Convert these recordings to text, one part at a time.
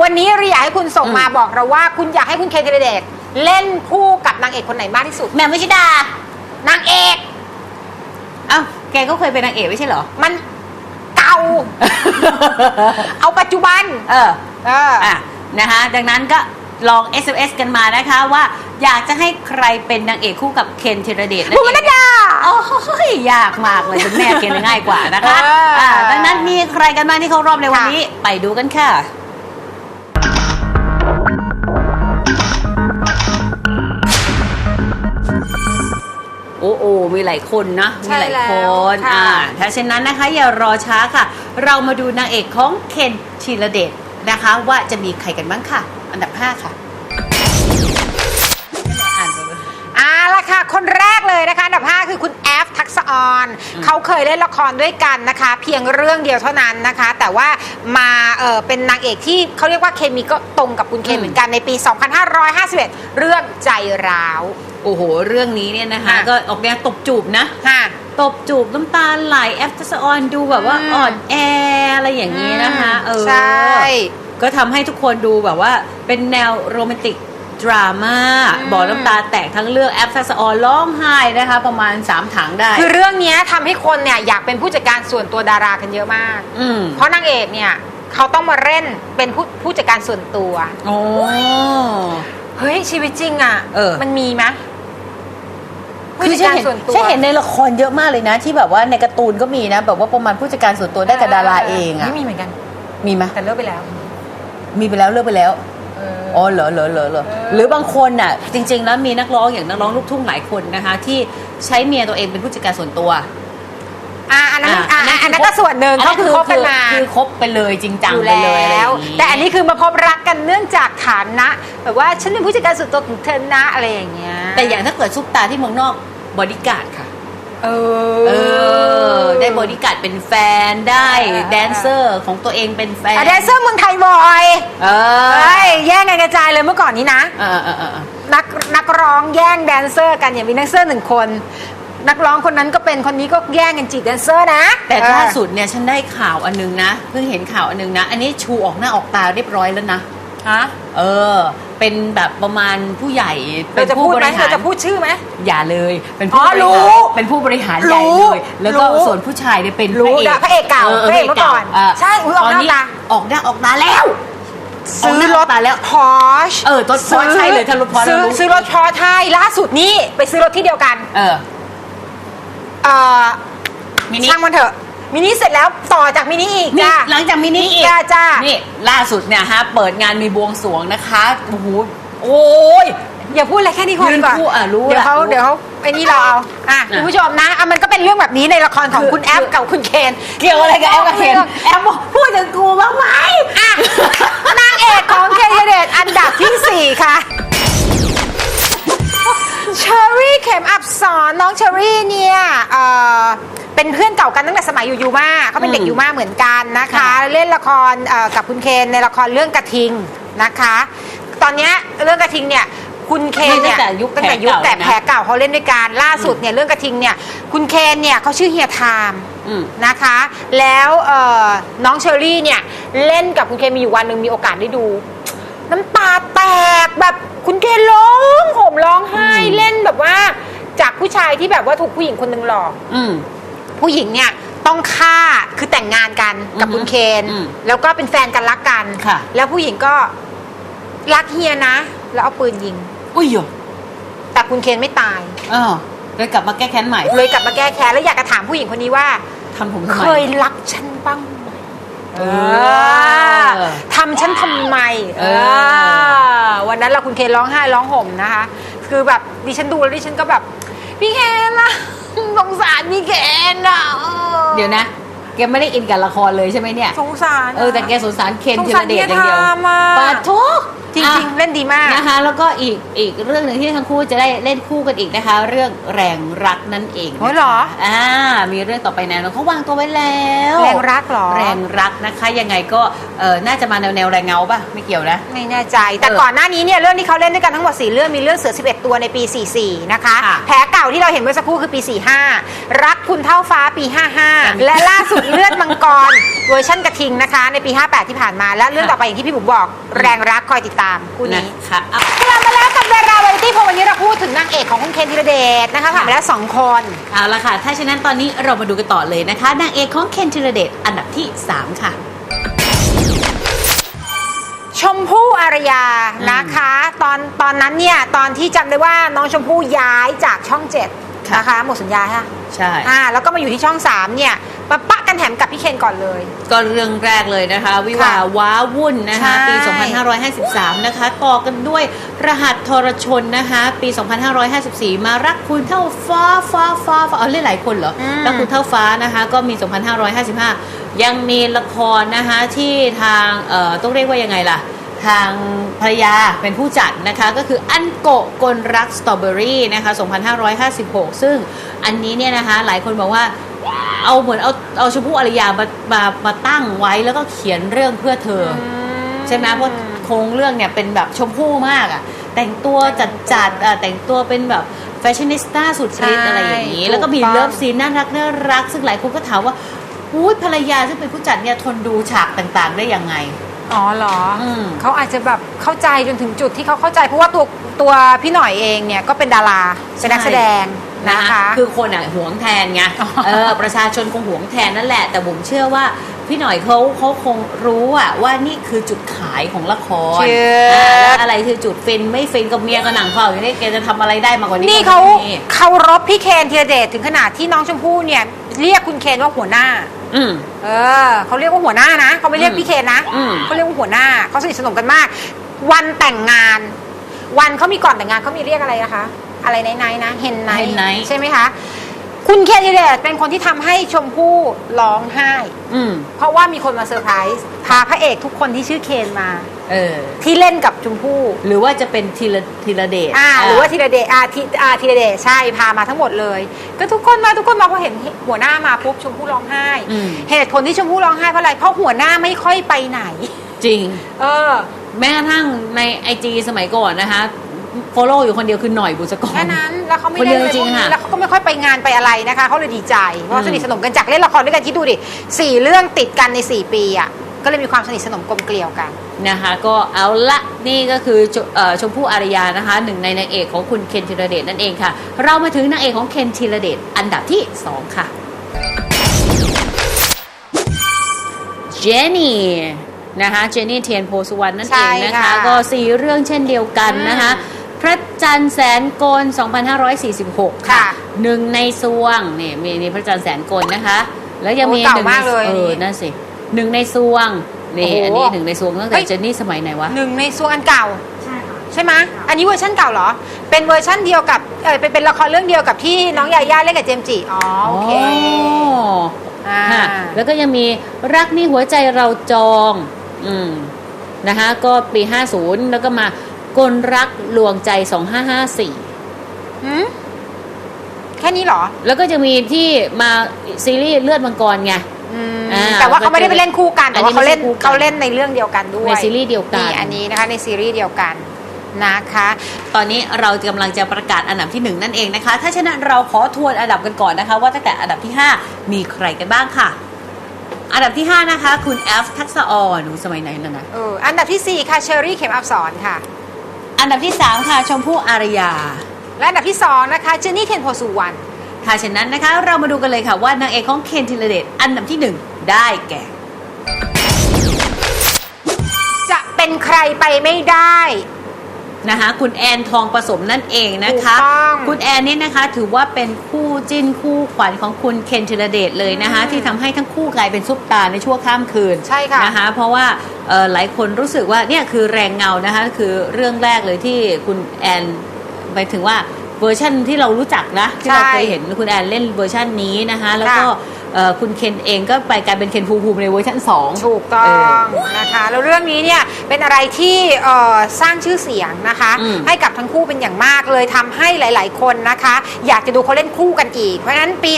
วันนี้เราอยากให้คุณส่งมาบอกเราว่า คุณอยากให้คุณเคนธีรเดชเล่นคู่กับนางเอกคนไหนมากที่สุด แหม่มวิชิดา นางเอกเอ้าแกก็เคยเป็นนางเอกไม่ใช่เหรอ มันเก่า เอาปัจจุบัน เออ เอออะนะคะดังนั้นก็ลอง SMS กันมานะคะว่า อยากจะให้ใครเป็นนางเอกคู่กับเคนธีรเดชนั่นบุ๋มเองนัดดา โอ้ยยากมากเลยเป็นแม่เคนง่ายกว่านะคะเอออ่าดังนั้นมีใครกันบ้างที่เขารอบในวันนี้ ไปดูกันค่ะ โอ้โอมีหลายคนนะใช่มีหลายคนแล้วค่ะอ่าถ้าเช่นนั้นนะคะอย่ารอช้าค่ะ เรามาดูนางเอกของเคนธีรเดชนะคะ ว่าจะมีใครกันบ้างค่ะ อันดับ 5 ค่ะอ่านไปเลยอ่าละค่ะ คนแรกเลยนะคะ อันดับ 5 คือคุณแอ ฟทักษะออน เขาเคยเล่นละครด้วยกันนะคะ เพียงเรื่องเดียวเท่านั้นนะคะ แต่ว่ามาเออเป็นนางเอกที่เขาเรียกว่าเคมีก็ตรงกับคุณเคนอืมเหมือนกันในปี 2551 เรื่องใจร้าว โอ้โห เรื่องนี้เนี่ยนะคะ ค่ะ ก็ออกแนวตบจูบนะ ค่ะ ตบจูบน้ำตาไหลแอฟทัศออนดูแบบว่าอืม อ่อนแออะไรอย่างนี้นะคะ เออ ใช่ ก็ทำให้ทุกคนดูแบบว่าเป็นแนวโรแมนติก ดราม่าอืมบอกน้ำตาแตกทั้งเรื่องแอฟทัศออนร้องไห้นะคะ ประมาณ 3 ถังได้ คือเรื่องเนี้ยทำให้คนเนี่ยอยากเป็นผู้จัดการส่วนตัวดารากันเยอะมาก อืมเพราะนางเอกเนี่ยเขาต้องมาเล่นเป็นผู้ผู้จัดการส่วนตัว โอ้ เฮ้ยชีวิตจริงอะเออ มันมีไหมผู้คือจัดฉันการเห็นส่วนตัว ฉันเห็นในละครเยอะมากเลยนะ ที่แบบว่าในการ์ตูนก็มีนะ แบบว่าประมาณผู้จัดการส่วนตัวได้กับดาราเองอะไม่มีเหมือนกัน มีไหมแต่เลิกไปแล้ว มีไปแล้วเลิกไปแล้วเอออ๋อเหรอเหรอเหรอเหรอเออหรือบางคนน่ะจริง ๆ แล้วมีนักร้องอย่างนักร้องลูกทุ่งหลายคนนะคะ ที่ใช้เมียตัวเองเป็นผู้จัดการส่วนตัว อะอันนั้นอะะอันนั้นก็ส่วนหนึ่งเขาคือคบกันมาคือคบไปเลยจริงจังอยู่ไปเลยอะไรแล้อวย่างงี้ แต่อันนี้คือมาพบรักกันเนื่องจากฐานะแบบว่าฉันเป็นผู้จัดการส่วนตัวของเธอนะอะไรอย่างเงี้ยแต่อย่างถ้าเกิดซุปตาที่เมืองนอกบอดี้การ์ดค่ะ เอเออ ได้บอดี้การ์ดเป็นแฟนได้เออแดนเซอร์ของตัวเองเป็นแฟนอะแดนเซอร์เมืองไทยบ่อยเออเฮ้ยแย่งกันกระจายเลยเมื่อก่อนนี้นะเออเออเออเออ นักนักร้องแย่งแดนเซอร์กันอย่างมีแดนเซอร์หนึ่งคน นักร้องคนนั้นก็เป็นคนนี้ก็แย่งกันจีบแดนเซอร์นะแต่เออล่าสุดเนี่ยฉันได้ข่าวอันนึงนะ เพิ่งเห็นข่าวอันนึงนะ อันนี้ชูออกหน้าออกตาเรียบร้อยแล้วนะ ฮะ เออ เป็นแบบประมาณผู้ใหญ่เป็เรานจะผู้พูดบไหมริหาเรารจะพูดชื่อไหม อย่าเลยเป็นอ๋ผู้อบริรู้หารเป็นผู้บริหารใหญ่รู้เลยแล้วก็รู้ส่วนผู้ชายเนี่ยเป็นรู้พระเอกพระเอกเก่าพระเอกเมื่อก่อนเใช่อุ๊ยออกตอนนี้หน้าตา ออกหน้าออกตาแล้ว ซื้อรถตาแล้ว พอชเออรถ Porsche ใช่เลยถ้ารถ Porsche ซื้อเรารู้ ซื้อรถพอใช่ล่าสุดนี่ไปซื้อรถที่เดียวกันเออเอ่อมินิ ช่างมันเถอะ มินิเสร็จแล้วต่อจากมินิอีกนี่จ้าหลังจากมินิอีกจ้าจ้า นี่ล่าสุดเนี่ยฮะเปิดงานมีบวงสรวงนะคะโอ้โหโอ้ย อย่าพูดอะไรแค่นี้ก่อนยืนดีกว่าคู่อะรู้เดี๋ยวเขาละรู้เดี๋ยวเขาไอ้นี่เราเอาอะอะคุณผู้ชมนะอะมันก็เป็นเรื่องแบบนี้ในละครของคือ คุณแอฟกับคุณเคนเกี่ยวอะไรกับแอมกับเคนแอมบอกพูดถึงกูบ้างไหมอะนางเอกของเคนธีรเดชอันดับที่4 ค่ะเชอรี่เข็มอับสอนน้องเชอรี่เนี่ยเอ่อ เป็นเพื่อนเก่ากันตั้งแต่สมัยอยู่ยูมาเขาเป็นเด็กอืมยูมาเหมือนกันนะคะค่ะเล่นละครเอ่อกับคุณเคนในละครเรื่องกระทิงนะคะ ตอนเนี้ยเรื่องกระทิงเนี่ยคุณเคนเนี่ยตั้งแต่ยุคตั้งแต่ยุคแผลเก่าแต่นะแผลเก่าเขาเล่นด้วยกันล่าสุดเนี่ยเรื่องกระทิงเนี่ยคุณเคนเนี่ยเขาชื่อเฮียไทม์อืมนะคะ แล้วเอ่อน้องเชอรี่เนี่ยเล่นกับคุณเคนมีอยู่วันหนึ่งมีโอกาสได้ดู น้ำตาแตกแบบคุณเคนร้องห่มร้องไห้อืมเล่นแบบว่า จากผู้ชายที่แบบว่าถูกผู้หญิงคนหนึ่งหลอก อืม ผู้หญิงเนี่ยต้องฆ่าคือแต่งงานกันกับอือฮึคุณเคน อืมแล้วก็เป็นแฟนกันรักกัน ค่ะ แล้วผู้หญิงก็รักเฮียนะ แล้วเอาปืนยิง อุ้ยโยแต่คุณเคนไม่ตาย เออเลยกลับมาแก้แค้นใหม่เลยกลับมาแก้แค้นแล้วอยากจะถามผู้หญิงคนนี้ว่า ทำผมทำไม เคยรักฉันบ้างไหมเออทำฉันทำไม เออ เออ วันนั้นเราคุณเคนร้องไห้ร้องห่มนะคะ คือแบบดิฉันดูแล้วดิฉันก็แบบ พี่เคนนะส งสารพี่เคนอะออเดี๋ยวนะ แกไม่ได้อินกับละครเลยใช่ไหมเนี่ย สงสารเออแต่แกสงสารเคนสงธีสารรเดชอย่างเดียวเฮียทามอะปาทุก จริงๆ เล่นดีมากนะคะ แล้วก็อีกอีกเรื่องหนึ่งที่ทั้งคู่จะได้เล่นคู่กันอีกนะคะ เรื่องแรงรักนั่นเองนะคะโอ้ยเหรออ่ามีเรื่องต่อไปแนวโน้มเขาวางตัวไว้แล้วแรงรักเหรอ แรงรักนะคะ ยังไงก็เออน่าจะมาแนวแนวแรงเงาป่ะไม่เกี่ยวนะไม่แน่ใจ แต่เออก่อนหน้านี้เนี่ยเรื่องที่เขาเล่นด้วยกันทั้งหมด4เรื่องมีเรื่องเสือ 11 ตัวในปี 44 นะคะค่ะแผลเก่าที่เราเห็นเมื่อสักครู่คือปี 45 รักคุณเท่าฟ้าปี 55 และล่าสุดเลือดมังกร เวอร์ชันกระทิงนะคะ ในปี 58 ที่ผ่านมา และเรื่องค่ะต่อไปอย่างที่พี่บุ๋มบอกแรงรักคอยติดตามคู่นะนี้คะอะกลับมาแล้วกับดาราวาไรตี้พอวันนี้เราพูดถึงนางเอกของคุณเคนธีรเดชนะคะผ่านไปแล้วสองคน เอาละค่ะ ถ้าฉะนั้นตอนนี้เรามาดูกันต่อเลยนะคะนางเอกของเคนธีรเดชอันดับที่ 3 ค่ะชมพู่อารยานะคะ ตอนตอนนั้นเนี่ย ตอนที่จำได้ว่าน้องชมพู่ย้ายจากช่องเจ็ดค่ะนะคะหมดสัญญาค่ะใช่อ่าแล้วก็มาอยู่ที่ช่อง3เนี่ย มาปะกันแถมกับพี่เคนก่อนเลย ก็เรื่องแรกเลยนะคะ วิวาห์ว้าวุ่นนะคะใช่ปี2553 นะคะต่อกันด้วยรหัสทรชนนะคะปี 2554 มารักคุณเท่าฟ้าฟ้าฟ้าฟ้าเอาเล่นหลายคนเหรออืมรักคุณเท่าฟ้านะคะก็มี 2555 ยังมีละครนะคะที่ทางเอ่อต้องเรียกว่ายังไงล่ะ ทางภรรยาเป็นผู้จัดนะคะก็คืออันโกะกลรักสตรอเบอรี่นะคะ 2556 ซึ่งอันนี้เนี่ยนะคะหลายคนบอกว่า เอาเหมือนเอาเอาชมพู่อารยามามามาตั้งไว้แล้วก็เขียนเรื่องเพื่อเธออใช่ไหมเพราะโครงเรื่องเนี่ยเป็นแบบชมพู่มากอะ่ะ แต่งตัวจัดจัดๆอะแต่งตัวเป็นแบบแฟชั่นนิสต้าสุดฤทธิ์อะไรอย่างนี้ใช่แล้วก็มีถูกต้อง เลิฟซีนน่ารักน่ารัก ซึ่งหลายคนก็ถามว่าอุ้ยภรรยาซึ่งเป็นผู้จัดเนี่ยทนดูฉากต่างๆ ได้ยังไง อ๋อเหรออม เขาอาจจะแบบเข้าใจจนถึงจุดที่เขาเข้าใจเพราะว่าตัวตัวพี่หน่อยเองเนี่ยก็เป็นดาราเป็นนักแสดง นะคะคือคนอะหวงแทนไงอ๋อเออประชาชนคงหวงแทนนั่นแหละ แต่ผมเชื่อว่าพี่หน่อยเขาเขาคงรู้อะว่านี่คือจุดขายของละครเชื่ออ่าแล้วอะไรคือจุดฟินไม่ฟินกับเมียกับหนังเฝ้าอย่างนี้แกจะทำอะไรได้มากกว่านี้ นี่ก็เขาไม่มีเคารพพี่เคนธีรเดชถึงขนาดที่น้องชมพู่เนี่ย เรียกคุณเคนว่าหัวหน้า อืมเออเขาเรียกว่าหัวหน้านะเขาไม่เรียกอืมพี่เคนนะอืมเขาเรียกว่าหัวหน้าเขาสนิทสนมกันมาก วันแต่งงาน วันเขามีก่อนแต่งงานเขามีเรียกอะไรนะคะ อะไรไนไนนะเฮนไน Hen night ใช่ไหมคะ คุณเคนธีรเดชเป็นคนที่ทำให้ชมพู่ร้องไห้ อืม เพราะว่ามีคนมาเซอร์ไพรส์พาพระเอกทุกคนที่ชื่อเคนมา เออ ที่เล่นกับชมพู่ หรือว่าจะเป็นทีละทีละเดชอ่าหรือว่าธีรเดชอ่าทีอ่าธีรเดชใช่พามาทั้งหมดเลย ก็ทุกคนมาทุกคนมาพอเห็นหัวหน้ามาปุ๊บชมพู่ร้องไห้ อืมเหตุผลที่ชมพู่ร้องไห้เพราะอะไรเพราะหัวหน้าไม่ค่อยไปไหน จริง เออ แม้กระทั่งในไอจีสมัยก่อนนะคะ โฟโล่อยู่คนเดียวคือหน่อยบุษกร แค่นั้นแล้วเขาไม่คนเดีได้ยวเลยจริงพวกนี้ค่ะแล้วเขาก็ไม่ค่อยไปงานไปอะไรนะคะ เขาเลยดีใจ เพราะว่าอืม สนิทสนมกันจากเล่นละครด้วยกันคิดดูดิสี่เรื่องติดกันในสี่ปีอะก็เลยมีความสนิทสนมกลมเกลียวกัน นะคะก็เอาละนี่ก็คือชเอ่อชมพู่อารยานะคะหนึ่งในนางเอกของคุณเคนธีรเดชนั่นเองค่ะ เรามาถึงนางเอกของเคนธีรเดชอันดับที่ 2 ค่ะเจนนี่นะคะเจนนี่เทียนโพสุวรรณนั่นใช่เองนะคะ ค่ะก็สี่เรื่องเช่นเดียวกันนะคะ พระจันทร์แสนโกน2546ค่ะค่ะ หนึ่งในซวงนี่มีมีพระจันทร์แสนโกนนะคะ แล้วยังมีโอ้เก่าหนึ่งในมากเลยเออนั่นสิหนึ่งในซวงนี่โอ้โหอันนี้หนึ่งในซวงตั้งเฮ้แต่ยเจนนี่สมัยไหนวะ หนึ่งในซวงอันเก่า ใช่ไหมอันนี้เวอร์ชันเก่าเหรอ เป็นเวอร์ชันเดียวกับ เออเป็นเป็นละครเรื่องเดียวกับที่น้องยาย่าเล่นกับเจมส์จิอ๋อ โอเคอ่า ค่ะแล้วก็ยังมีรักนี่หัวใจเราจอง อืมนะคะ ก็ปี 50 แล้วก็มา กลรักลวงใจ2554หืมแค่นี้เหรอ แล้วก็จะมีที่มาซีรีส์เลือดมังกรไงอืมอ่าแต่ว่าเขาไม่ได้ไปเล่นคู่กัน แต่อันนี้ว่าเขาเล่นไม่ใช่คู่กัน เขาเล่นในเรื่องเดียวกันด้วยในซีรีส์เดียวกัน นี่อันนี้นะคะในซีรีส์เดียวกันนะคะ ตอนนี้เรากำลังจะประกาศอันดับที่ 1 นั่นเองนะคะ ถ้าฉะนั้นเราขอทวนอันดับกันก่อนนะคะ ว่าตั้งแต่อันดับที่ 5 มีใครกันบ้างค่ะ อันดับที่ 5 นะคะ คุณแอฟทักษะออนหนูสมัยไหนแล้วนะเอออันดับที่ 4 ค่ะเชอรี่เข็มอับสอนค่ะ อันดับที่ 3 ค่ะชมพู่อารยา และอันดับที่ 2 นะคะเจนนี่เทยนโพสุวรรณถ้าเช่นนั้นนะคะ เรามาดูกันเลยค่ะว่านางเอกของเคนธีรเดชอันดับที่ 1 ได้แก่ จะเป็นใครไปไม่ได้ นะคะคุณแอนทองผสมนั่นเองนะคะ ถูกต้องคุณแอนนี่นะคะถือว่าเป็นคู่จิ้นคู่ขวัญของคุณเคนธีรเดชเลยนะคะอืมที่ทำให้ทั้งคู่กลายเป็นซุปตาในชั่วข้ามคืนใช่ค่ะ นะคะเพราะว่าเอ่อหลายคนรู้สึกว่าเนี่ยคือแรงเงานะคะคือเรื่องแรกเลยที่คุณแอนไปถึงว่าเวอร์ชันที่เรารู้จักนะที่เราใช่เคยเห็นคุณแอนเล่นเวอร์ชันนี้นะคะแล้วก็ ค่ะ เอ่อคุณเคนเองก็ไปกลายเป็นเคนภูมิภูมิในเวอร์ชันสอง ถูกต้อเอองนะคะแล้วเรื่องนี้เนี่ยเป็นอะไรที่เอ่อสร้างชื่อเสียงนะคะ อืม ให้กับทั้งคู่เป็นอย่างมากเลยทำให้หลาย ๆ คนนะคะ อยากจะดูเขาเล่นคู่กันอีก เพราะฉะนั้นปี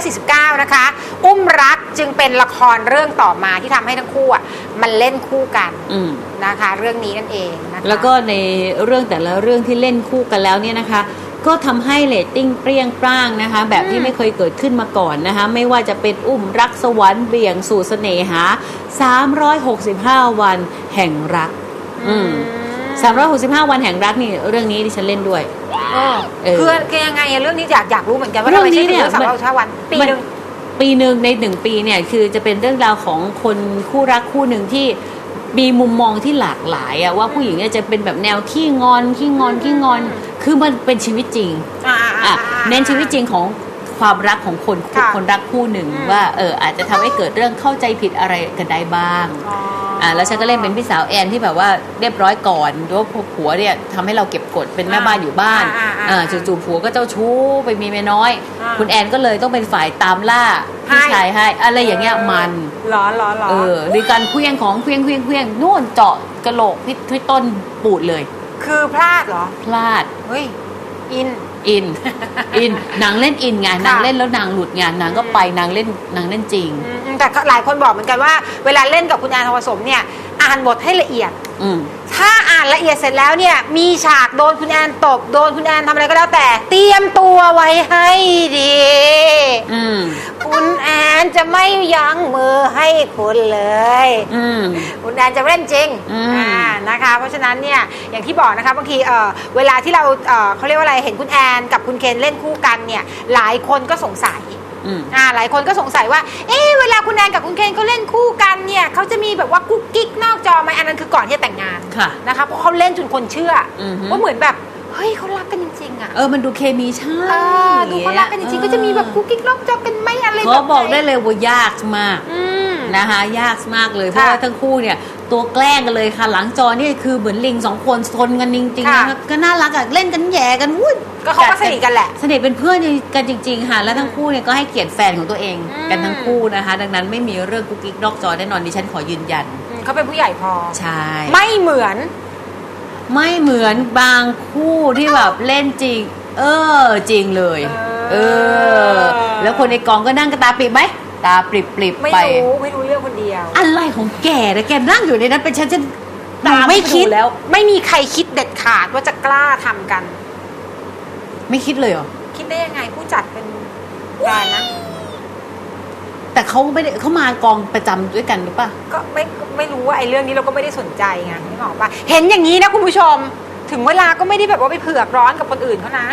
2549 นะคะ อุ้มรักจึงเป็นละครเรื่องต่อมาที่ทำให้ทั้งคู่อะมันเล่นคู่กันอืม นะคะ เรื่องนี้นั่นเองนะคะ แล้วก็ในเรื่องแต่ละเรื่องที่เล่นคู่กันแล้วเนี่ยนะคะ ก็ทำให้เรตติ้งเปรี้ยงปร้างนะคะ แบบที่ไม่เคยเกิดขึ้นมาก่อนนะคะ ไม่ว่าจะเป็นอุ้มรักสวรรค์เบี่ยงสู่เสน่หา 365 วันแห่งรัก อืม365วันแห่งรักนี่เรื่องนี้ดิฉันเล่นด้วยเออเออคือคือยังไงอะเรื่องนี้อยากอยากรู้เหมือนกันว่าเรื่ทำองไมนี้ใช่เนี่เรื่ยองสามร้อยห้าวันปีหนึ่งปีหนึ่งในหนึ่งปีเนี่ยคือจะเป็นเรื่องราวของคนคู่รักคู่หนึ่งที่มีมุมมองที่หลากหลายอะว่าผู้หญิงเนี่ยจะเป็นแบบแนวขี้งอนขี้งอนขี้งอน คือมันเป็นชีวิตจริงอ่าอะเน้นชีวิตจริงของความรักของคนค่ะคนรักคู่หนึ่งอืมว่าเอออาจจะทำให้เกิดเรื่องเข้าใจผิดอะไรกันได้บ้างอ๋อออ่าแล้วฉันก็เล่นเป็นพี่สาวแอนที่แบบว่าเรียบร้อยก่อนหรือว่าผัวเนี่ยทำให้เราเก็บกดเป็นแม่บ้านอยู่บ้านอ่าอ่าอ่าอ่าจู่ๆผัวก็เจ้าชู้ไปมีเมียน้อยอ่าคุณแอนก็เลยต้องเป็นฝ่ายตามล่าพี่ให้ชายให้อะไรอย่างเงี้ยมันหรอหรอหรอเออหรือการเคลี้ยงของเคลี้ยงเคลี้ยงเคลี้ยงนู่นเจาะกระโหลกพี่พี่ต้นปูดเลย คือพลาดเหรอ พลาด เฮ้ย อิน อิน อิน นางเล่นอินไงค่ะนางเล่นแล้วนางหลุดไงนางก็ไปนางเล่นนางเล่นจริงอืมแต่หลายคนบอกเหมือนกันว่า เวลาเล่นกับคุณแอนทองผสมเนี่ย อ่านบทให้ละเอียดอืมถ้าอ่านละเอียดเสร็จแล้วเนี่ย มีฉากโดนคุณแอนตบ โดนคุณแอนทำอะไรก็แล้วแต่ เตรียมตัวไว้ให้ดีอืมคุณแอน จะไม่ยั้งมือให้คุณเลย อืม คุณแอนจะเล่นจริงอืมอ่านะคะ เพราะฉะนั้นเนี่ยอย่างที่บอกนะคะบางทีเออเวลาที่เราเออเขาเรียกว่าอะไรเห็นคุณแอนกับคุณเคนเล่นคู่กันเนี่ยหลายคนก็สงสัยอืม อ่าหลายคนก็สงสัยว่า เอ๊ะเวลาคุณแอนกับคุณเคนเขาเล่นคู่กันเนี่ยเขาจะมีแบบว่ากุ๊กกิ๊กนอกจอไหมอันนั้นคือก่อนที่จะแต่งงานค่ะ นะคะเพราะเขาเล่นจนคนเชื่อออฮึว่าเหมือนแบบเฮ้ยเขารักกันจริงๆอะเออมันดูเคมีใช่เออดูเขารักกันจริงๆก็จะมีแบบกุ๊กกิ๊กนอกจอกันไหมอะไรแบบเขาบอกหนได้เลยว่ายากมากอืมนะคะยากมากเลยเพราะค่ะว่าทั้งคู่เนี่ยตัวแกล้งกันเลยค่ะ หลังจอนี่คือเหมือนลิงสองคนทนกันจริงๆค่ะนะก็น่ารักอะเล่นกันแหย่กันวุ้ยก็เขาก็สนิทกันแหละสนิทเป็นเพื่อนกันจริง ๆ ค่ะ แล้วทั้งคู่เนี่ยก็ให้เกียรติแฟนของตัวเองอืมกันทั้งคู่นะคะ ดังนั้นไม่มีเรื่องกุ๊กกิ๊กนอกจอแน่นอนดิฉันขอยืนยันอืมเขาเป็นผู้ใหญ่พอใช่ไม่เหมือน ไม่เหมือนบางคู่ที่แบบเล่นจริง เออ จริงเลย เอเออ อ แล้วคนในกองก็นั่งกันตาปริบไหมตาปริบปริบไม่ไป รู้ไม่รู้เรื่องคนเดียว อะไรของแกนะแกนั่งอยู่ในนั้นเป็นฉันฉันหนูตามไม่คิดปแล้ว ไม่มีใครคิดเด็ดขาดว่าจะกล้าทำกัน ไม่คิดเลยเหรอ คิดได้ยังไงผู้จัดเป็นแฟนนะ แต่เขาไม่ได้เขามากองประจำด้วยกันหรือปะก็ไม่ไม่รู้ว่าไอ้เรื่องนี้เราก็ไม่ได้สนใจไงนึกออกปะเห็นอย่างนี้นะคุณผู้ชม ถึงเวลาก็ไม่ได้แบบว่าไปเผือกร้อนกับคนอื่นเขานะ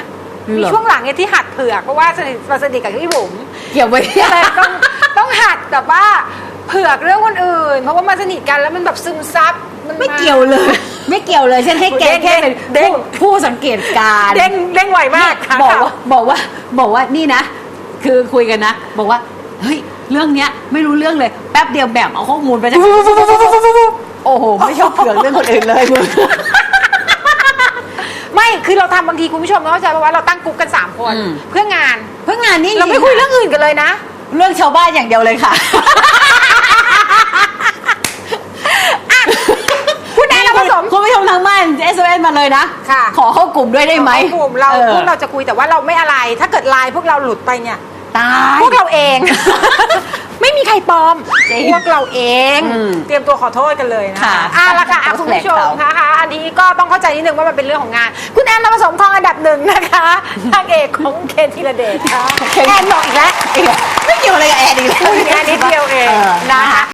มีช่วงหลังเนี่ยที่หัดเผือกเพราะว่าสนิทมาสนิทกับพี่บุ๋ม เกี่ยวไว้ก็เลยต้องต้องหัดแบบว่าเผือกเรื่องคนอื่น เพราะว่ามาสนิทกันแล้วมันแบบซึมซับนาไม่เกี่ยวเลย ไม่เกี่ยวเลยฉันให้แกเด้งแค่เป็นเด้ง ผู้ผู้สังเกตการณ์ เด้งเด้งไวมากค่ะบอกว่าบอกว่าบอกว่านี่นะ คือคุยกันนะ บอกว่า เฮ้ย เรื่องเนี้ยไม่รู้เรื่องเลยแป๊บเดียวแบบเอาข้อมูลไปจากโอ้โหไม่ชอบเผือกเรื่องคนอื่นเลยมึงไม่คือเราทำบางทีคุณผู้ชมต้องเข้าใจว่าเราตั้งกลุ่มกัน3คน อืม เพื่องาน เพื่องานนี่เราไม่คุยเรื่องอื่นกันเลยนะ เรื่องชาวบ้านอย่างเดียวเลยค่ะ คุณแอนเราผสม คุณผู้ชมทางบ้าน SMS มาเลยนะค่ะ ขอเข้ากลุ่มด้วยได้ไหมกลุ่มเราออ พวกเราจะคุยแต่ว่าเราไม่อะไร ถ้าเกิดไลน์พวกเราหลุดไปเนี่ย ตาย พวกเราเอง ไม่มีใครปลอม จริงพวกเราเอง อืม เตรียมตัวขอโทษกันเลยนะค่ะอะละค่ะอะต้องคุณผู้ชมแถลงข่าวนะคะอันนี้ก็ต้องเข้าใจนิดนึงว่ามันเป็นเรื่องของงาน คุณแอนเราผสมทองอันดับหนึ่งนะคะนางเอกของเคนธีรเดชค่ะแอนบอกอีกแล้วไม่เกี่ยวอะไรกับแอร์ดีกแล้ว คุยแค่นิดเดียวเองนะคะ